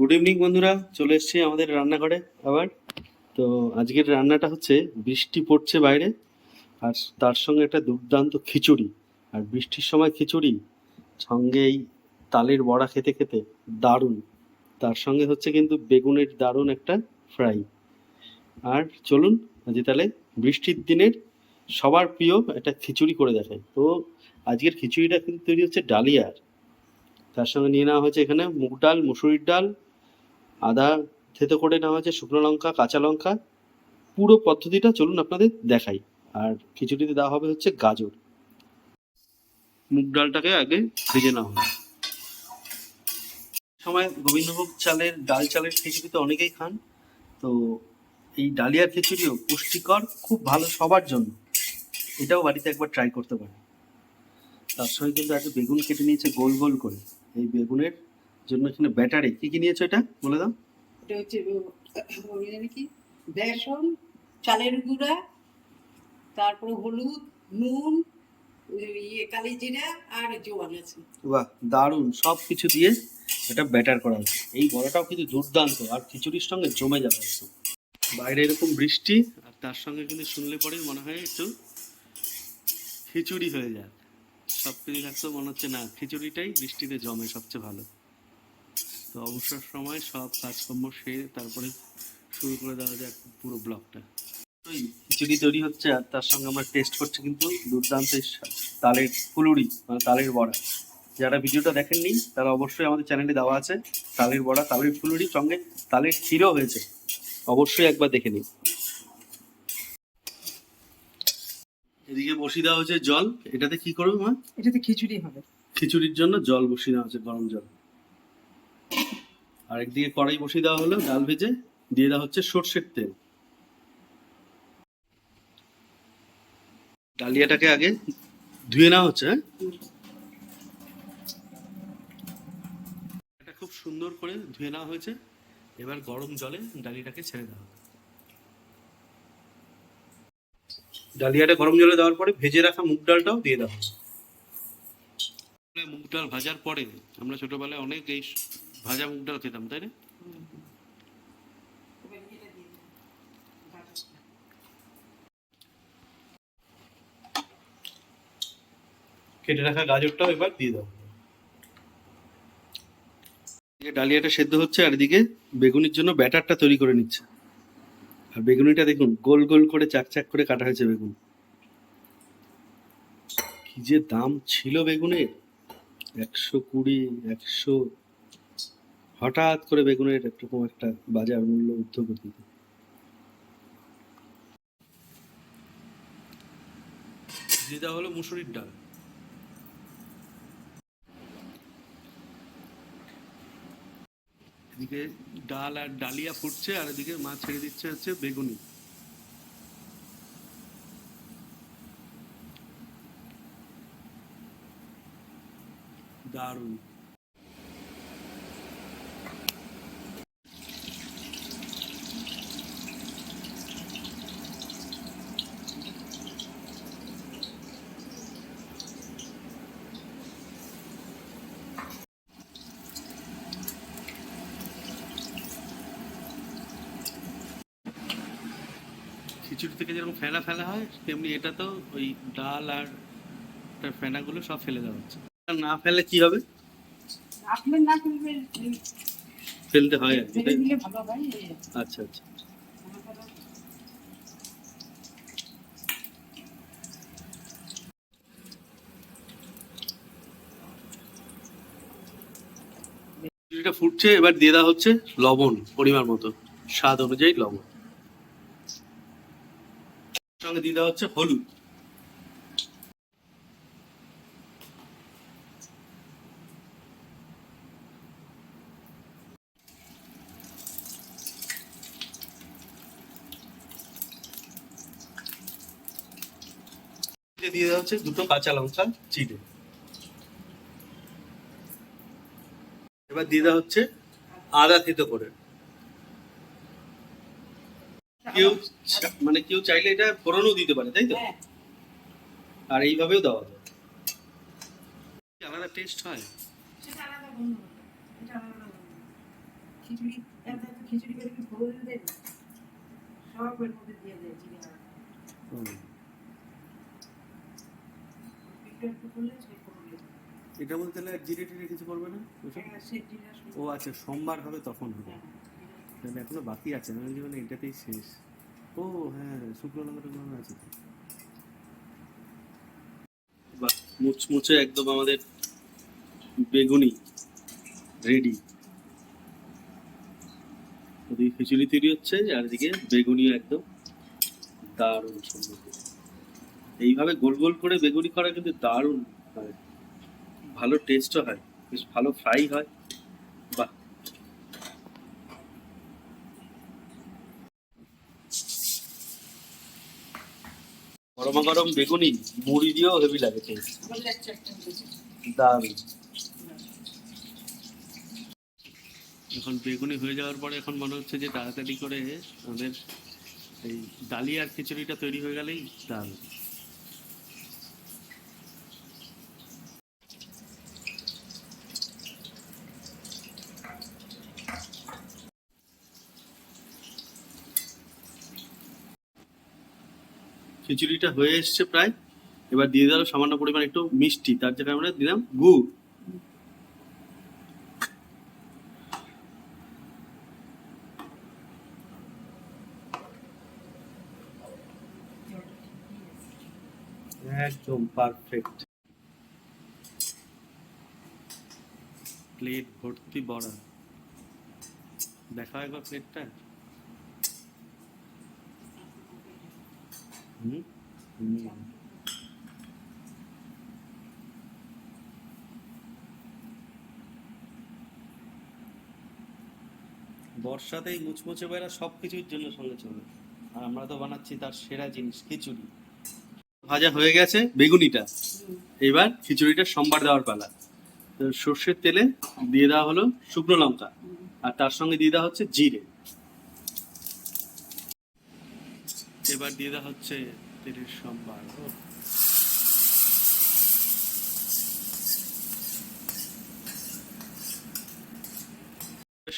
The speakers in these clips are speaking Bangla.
গুড ইভিনিং বন্ধুরা। চলে এসেছি আমাদের রান্নাঘরে আবার। তো আজকের রান্নাটা হচ্ছে, বৃষ্টি পড়ছে বাইরে, আর তার সঙ্গে একটা দুর্দান্ত খিচুড়ি। আর বৃষ্টির সময় খিচুড়ি সঙ্গে এই তালের বড়া খেতে খেতে দারুণ। তার সঙ্গে হচ্ছে কিন্তু বেগুনের দারুণ একটা ফ্রাই আর চলুন, আজকে তাহলে বৃষ্টির দিনের সবার প্রিয় একটা খিচুড়ি করে দেখাই। তো আজকের খিচুড়িটা কিন্তু তৈরি হচ্ছে ডালিয়ার। তার সঙ্গে নিয়ে নেওয়া হয়েছে এখানে মুগ ডাল, মুসুরির ডাল আদা থেতো করে নেওয়া হয়েছে, শুকনো লঙ্কা, কাঁচা লঙ্কা। পুরো পদ্ধতিটা চলুন আপনাদের দেখাই। আর খিচুড়িতে দেওয়া হবে হচ্ছে গাজর। মুগ ডালটাকে আগে ভেজে নেওয়া হবে। সময় গোবিন্দভোগ চালের, ডাল চালের খিচুড়ি তো অনেকেই খান। তো এই ডালিয়ার খিচুড়িও পুষ্টিকর, খুব ভালো সবার জন্য। এটাও বাড়িতে একবার ট্রাই করতে পারেন। তার সঙ্গে কিন্তু একটা বেগুন কেটে নিয়েছে গোল গোল করে। এই বেগুনের জন্য এখানে ব্যাটারে। কি কি নিয়েছো এটা? বলে দাও। এটা হচ্ছে কি? বেসন চালের গুঁড়া তারপরে হলুদ নুন ইয়ে কালি জিরা আর জোয়ান আছে। বাহ দারুণ। সব কিছু দিয়ে এটা ব্যাটার করা হচ্ছে। এই বড়াটাও কিন্তু দুর্দান্ত আর খিচুড়ির সঙ্গে জমে যাবে বাইরে এরকম বৃষ্টি আর তার সঙ্গে কিন্তু শুনলে পরে মনে হয় একটু খিচুড়ি হয়ে যায়। সব কিছু থাকতেও মনে হচ্ছে না খিচুড়িটাই বৃষ্টিতে জমে সবচেয়ে ভালো। তো অবসর সময় সব কাজকর্ম সেরে তারপরে শুরু করে দেওয়া যায় পুরো ব্লগটা। খিচুড়ি তৈরি হচ্ছে আর তার সঙ্গে আমরা টেস্ট করছি কিন্তু দুর্দান্ত তালের ফুলুরি মানে তালের বড়া। যারা ভিডিওটা দেখেননি তারা অবশ্যই আমাদের চ্যানেলে দেওয়া আছে। তালের বড়া তালের ফুলুরি সঙ্গে তালের ক্ষীরও হয়েছে। অবশ্যই একবার দেখে নিন। এদিকে বসিয়ে দেওয়া হয়েছে জল। এটাতে কি করবে মা? এটাতে খিচুড়ি হবে। খিচুড়ির জন্য জল বসিয়ে দেওয়া হচ্ছে গরম জল। আর একদিকে কড়াই বসিয়ে দেওয়া হলো, ডাল ভেজে দিয়ে দেওয়া হচ্ছে সর্ষের তেল। ডালিয়াটাকে আগে ধুয়ে নেওয়া হচ্ছে হ্যাঁ? এটা খুব সুন্দর করে ধুয়ে নেওয়া হয়েছে। এবার গরম জলে ডালিয়াটাকে ছেড়ে দেওয়া হবে। ডালিয়াটা গরম জলে দেওয়ার পরে ভেজে রাখা মুগ ডালটাও দিয়ে দেওয়া হবে মুগ ডাল ভাজার পরে আমরা ছোটবেলায় অনেক এই ভাজা মুগ ডাল খেতাম তাই না? কেটে রাখা গাজরটাও এবার দিয়ে দাও। ডালিয়াটা সেদ্ধ হচ্ছে আর এদিকে বেগুনির জন্য ব্যাটারটা তৈরি করে নিচ্ছে। আর বেগুনিটা দেখুন গোল গোল করে চাক চাক করে কাটা হয়েছে বেগুন। কি যে দাম ছিল বেগুনের। একশো কুড়ি একশো হঠাৎ করে বেগুনের এরকম একটা বাজার মূল্য ঊর্ধ্ব গতিতে যেটা হলো মুসুরির ডাল। এদিকে ডাল আর ডালিয়া ফুটছে আর এদিকে মাছ ছেড়ে দিচ্ছে হচ্ছে বেগুনি। দারুণ। খিচুড়ি থেকে যেরকম ফেনা ফেলা হয় তেমনি এটা তো ওই ডাল আর তার ফেনাগুলো সব ফেলে দেওয়া হচ্ছে। না ফেলে কি হবে? ফেলতে হয় আর আচ্ছা আচ্ছা। খিচুড়িটা ফুটছে এবার দিয়ে দেওয়া হচ্ছে লবণ পরিমাণ মতো স্বাদ অনুযায়ী লবণ। সঙ্গে দিয়ে দেওয়া হচ্ছে হলুদ। দিয়ে দেওয়া হচ্ছে দুটো কাঁচা লঙ্কা চিড়ে এবার দিয়ে দেওয়া হচ্ছে আদা থেতো করে। কেউ মানে কেউ চাইলে এটা ফোড়নও দিতে পারে তাই তো? হ্যাঁ। আর এইভাবেও দেওয়া যায়। আলাদা টেস্ট হয়। এটা দেয় জিরে টিরে কিছু করবে না? হ্যাঁ ও আচ্ছা সোমবার হবে তখন হবে। হ্যাঁ, তাহলে এখনও বাকি আছে আমি মানে এটাতেই শেষ। ও হ্যাঁ শুকনো লঙ্কা আছে। মুচমুচে একদম আমাদের বেগুনি, রেডি। ওদিকে খিচুড়ি তৈরি হচ্ছে, আর এদিকে বেগুনিও একদম দারুণ সুন্দর। এইভাবে গোল গোল করে বেগুনি করা কিন্তু দারুণ হয় ভালো টেস্টও হয়, বেশ ভালো ফ্রাই হয়। গরমা গরম বেগুনি, মুড়ি দিয়েও হেভি লাগে। দারুণ এখন বেগুনি হয়ে যাওয়ার পরে এখন মনে হচ্ছে যে তাড়াতাড়ি করে আমাদের এই ডালিয়ার খিচুড়িটা তৈরি হয়ে গেলেই দারুণ খিচুড়িটা হয়ে এসছে প্রায়। এবার দিয়ে দিলাম সামান্য পরিমাণ একটু মিষ্টি, তার জায়গায় আমরা দিলাম গুড়। একদম পারফেক্ট প্লেট ভর্তি বড়া। দেখা একবার প্লেটটা বর্ষাতেই মুচমুচে বেড়া সব কিছুর জন্য সঙ্গে চলে আর আমরা তো বানাচ্ছি তার সেরা জিনিস, খিচুড়ি। ভাজা হয়ে গেছে বেগুনিটা। এবার খিচুড়িটা সম্বার দেওয়ার পালা। সর্ষের তেলে দিয়ে দেওয়া হলো শুকনো লঙ্কা। আর তার সঙ্গে দিয়ে দেওয়া হচ্ছে জিরে। এবার দিয়ে দেওয়া হচ্ছে তেলের সম্বার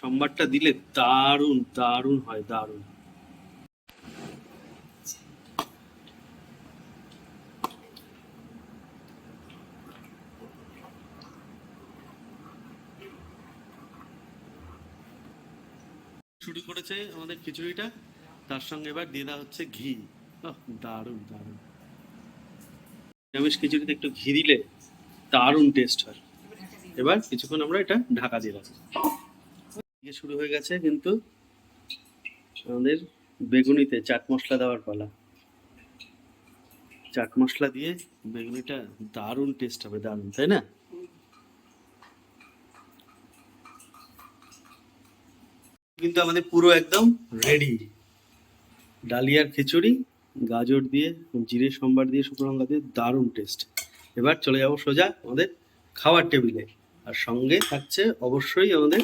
সম্বারটা দিলে দারুণ দারুণ হয়, দারুণ। শুরু করেছে আমাদের খিচুড়িটা। তার সঙ্গে এবার দিয়ে দেওয়া হচ্ছে ঘি। দারুণ দারুণ। নিরামিষ খিচুড়িতে একটু ঘি দিলে দারুণ টেস্ট হয়। এবার কিছুক্ষণ আমরা এটা ঢাকা দিয়ে রাখব। শুরু হয়ে গেছে কিন্তু আমাদের বেগুনিতে চাট মশলা দেওয়ার পালা। চাট মশলা দিয়ে বেগুনিটা দারুণ টেস্ট হবে, দারুণ, তাই না? কিন্তু আমাদের পুরো একদম রেডি ডালিয়ার খিচুড়ি, গাজর দিয়ে, জিরে, সম্বার দিয়ে, শুকনো লঙ্কা দিয়ে, দারুণ টেস্ট এবার চলে যাব সোজা আমাদের খাওয়ার টেবিলে। আর সঙ্গে থাকছে অবশ্যই আমাদের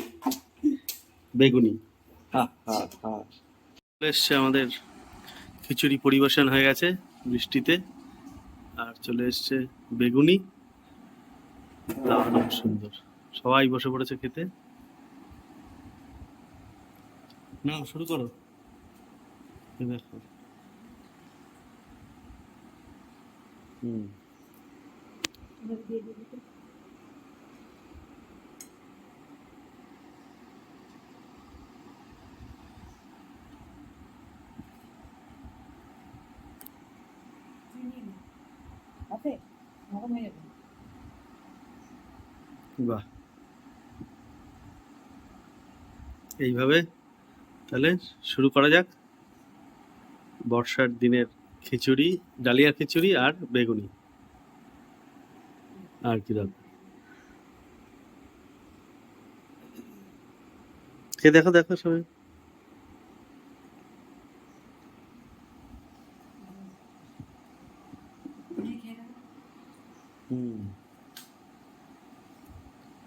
বেগুনি। চলে এসছে আমাদের খিচুড়ি পরিবেশন হয়ে গেছে বৃষ্টিতে। আর চলে এসছে বেগুনি। দারুণ সুন্দর। সবাই বসে পড়েছে খেতে। না শুরু করো। দেখো। হুম। বাহ। এইভাবে তাহলে শুরু করা যাক। বর্ষার দিনের খিচুড়ি ডালিয়া খিচুড়ি আর বেগুনি। আর কি দাও খেয়ে দেখো দেখো সবাই।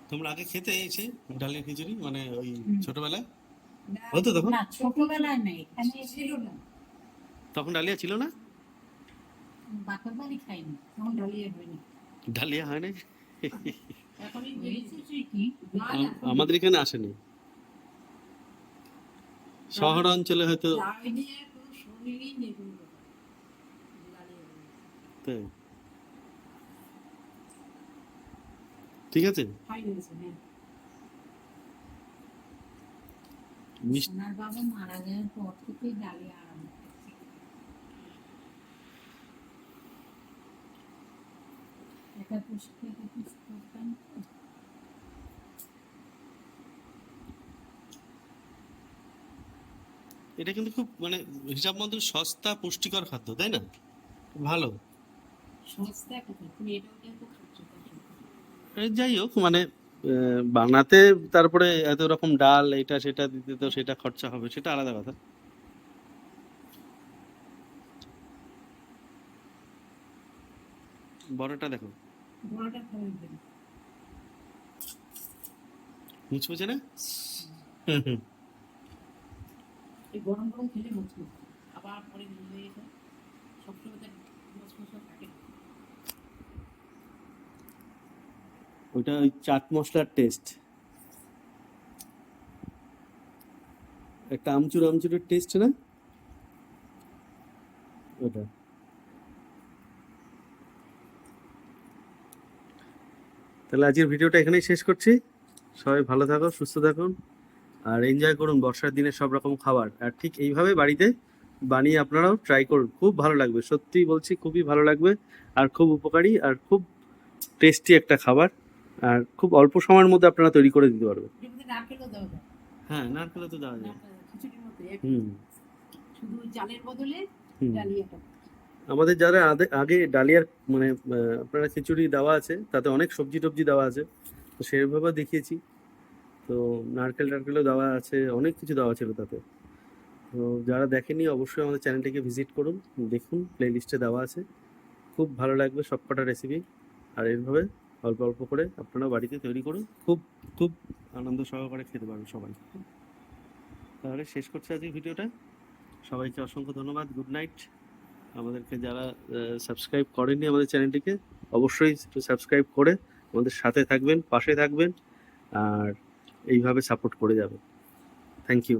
তোমরা আগে খেতে এসে ডালিয়া খিচুড়ি মানে ওই ছোটবেলায়? হতো তখন? না ছোটবেলায় নেই এখানে ছিল না। তখন ডালিয়া ছিল না? ডালিয়া। হয় না আমাদের এখানে আসেনি। শহর অঞ্চলে হয়তো। ঠিক আছে? হ্যাঁ। বাবা মারা যাওয়ার পর থেকেই ডালিয়া আরম্ভ। এটা কিন্তু খুব মানে হিসাব মতো সস্তা পুষ্টিকর খাদ্য তাই না? ভালো। যাই হোক মানে বানাতে তারপরে এত রকম ডাল এটা সেটা দিতে তো সেটা খরচা হবে সেটা আলাদা কথা। বড়টা দেখো। বড়টা? মুচমুচে না? এই গরম গরম খেলে আবার পরে সবসময় থাকে। ওইটা ওই চাট মশলার টেস্ট একটা আমচুর আমচুরের টেস্ট না? ওটা। তাহলে আজকের ভিডিওটা এখানেই শেষ করছি। সবাই ভালো থাকো সুস্থ থাকুন আর এনজয় করুন বর্ষার দিনে সব রকম খাবার। আর ঠিক এইভাবে বাড়িতে বানিয়ে আপনারাও ট্রাই করুন। খুব ভালো লাগবে সত্যি বলছি খুবই ভালো লাগবে আর খুব উপকারী আর খুব টেস্টি একটা খাবার। আর খুব অল্প সময়ের মধ্যে আপনারা তৈরি করে দিতে পারবেন। হ্যাঁ নারকেলও তো দেওয়া যায়। হুম। শুধু চালের বদলে আমাদের যারা আগে ডালিয়ার মানে আপনারা খিচুড়ি দেওয়া আছে, তাতে অনেক সবজি টবজি দেওয়া আছে, তো সেভাবে দেখিয়েছি। তো নারকেল টারকেলও দেওয়া আছে, অনেক কিছু দেওয়া ছিল তাতে। তো যারা দেখেনি, অবশ্যই আমাদের চ্যানেলটিকে ভিজিট করুন, দেখুন প্লে লিস্টে দেওয়া আছে। খুব ভালো লাগবে সবকটা রেসিপি আর এইভাবে অল্প অল্প করে আপনারা বাড়িতে তৈরি করুন। খুব খুব আনন্দ সহকারে খেতে পারবেন সবাই। তাহলে শেষ করছি আজকে ভিডিওটা। সবাইকে অসংখ্য ধন্যবাদ গুড নাইট আমাদেরকে যারা সাবস্ক্রাইব করেননি আমাদের চ্যানেলটিকে, অবশ্যই সাবস্ক্রাইব করে আমাদের সাথে থাকবেন, পাশে থাকবেন, আর এইভাবে সাপোর্ট করে যাবেন। Thank you